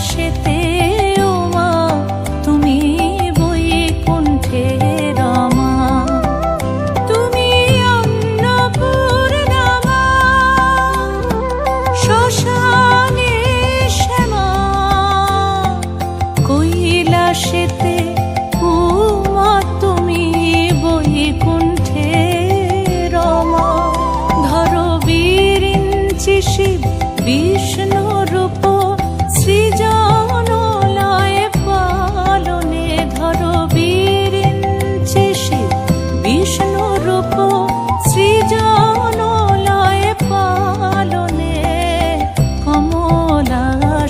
কৈলাসেতে ও মা তুমি বৈকুণ্ঠে রমা। তুমি অন্নপূর্ণা মা শ্মশানে শ্যামা। কৈলাসেতে উমা, তুমি বৈকুণ্ঠে রমা। ধরো বীরিঞ্চি শিব, বিষ্ণু রূপ।